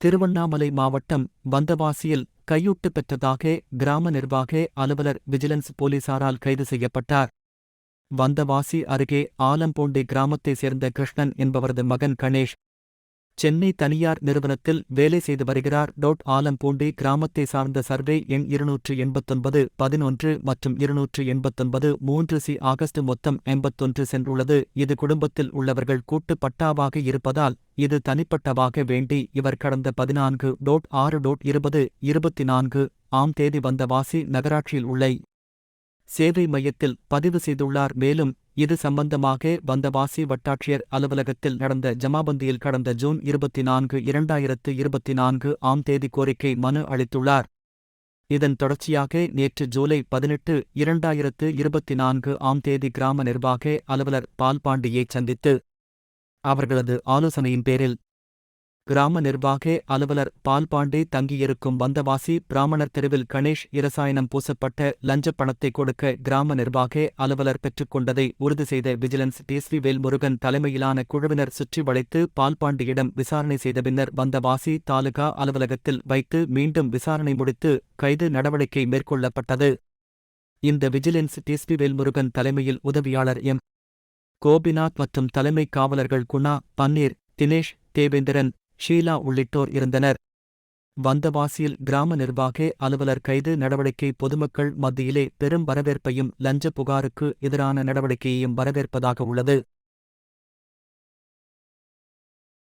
திருவண்ணாமலை மாவட்டம் வந்தவாசியில் கையூட்டு பெற்றதாக கிராம நிர்வாக அலுவலர் விஜிலன்ஸ் போலீசாரால் கைது செய்யப்பட்டார். வந்தவாசி அருகே ஆலம்பூண்டி கிராமத்தைச் சேர்ந்த கிருஷ்ணன் என்பவரது மகன் கணேஷ் சென்னை தனியார் நிறுவனத்தில் வேலை செய்து வருகிறார் டோட் ஆலம்பூண்டி கிராமத்தை சார்ந்த சர்வே எண் இருநூற்று எண்பத்தொன்பது பதினொன்று மற்றும் இருநூற்று எண்பத்தொன்பது மூன்று சி ஆகஸ்ட் மொத்தம் எண்பத்தொன்று சென்றுள்ளது. இது குடும்பத்தில் உள்ளவர்கள் கூட்டு பட்டாவாக இருப்பதால் இது தனிப்பட்டவாக வேண்டி இவர் கடந்த பதினான்கு டோட் ஆறு டோட் இருபது இருபத்தி நான்கு ஆம் தேதி வந்த வாசி நகராட்சியில் உள்ள. சேவை மையத்தில் பதிவு செய்துள்ளார். மேலும் இது சம்பந்தமாக வந்தவாசி வட்டாட்சியர் அலுவலகத்தில் நடந்த ஜமாபந்தியில் கடந்த ஜூன் இருபத்தி நான்கு இரண்டாயிரத்து இருபத்தி நான்கு ஆம் தேதி கோரிக்கை மனு அளித்துள்ளார். இதன் தொடர்ச்சியாக நேற்று ஜூலை பதினெட்டு இரண்டாயிரத்து இருபத்தி நான்கு ஆம் தேதி கிராம நிர்வாக அலுவலர் பால்பாண்டியை சந்தித்து அவர்களது ஆலோசனையின் பேரில் கிராம நிர்வாக அலுவலர் பால்பாண்டே தங்கியிருக்கும் வந்தவாசி பிராமணர் தெருவில் கணேஷ் இரசாயனம் பூசப்பட்ட லஞ்சப் பணத்தை கொடுக்க கிராம நிர்வாக அலுவலர் பெற்றுக்கொண்டதை உறுதி செய்த விஜிலன்ஸ் டிஎஸ்வி வேல்முருகன் தலைமையிலான குழுவினர் சுற்றி வளைத்து பால்பாண்டியிடம் விசாரணை செய்த பின்னர் வந்தவாசி தாலுகா அலுவலகத்தில் வைத்து மீண்டும் விசாரணை முடித்து கைது நடவடிக்கை மேற்கொள்ளப்பட்டது. இந்த விஜிலன்ஸ் டிஎஸ்பி வேல்முருகன் தலைமையில் உதவியாளர் எம். கோபிநாத் மற்றும் தலைமை காவலர்கள் குணா பன்னீர் தினேஷ் தேவேந்திரன் ஷீலா உள்ளிட்டோர் இருந்தனர். வந்தவாசியில் கிராம நிர்வாக அலுவலர் கைது நடவடிக்கை பொதுமக்கள் மத்தியிலே பெரும் வரவேற்பையும் லஞ்ச புகாருக்கு எதிரான நடவடிக்கையையும் வரவேற்பதாக உள்ளது.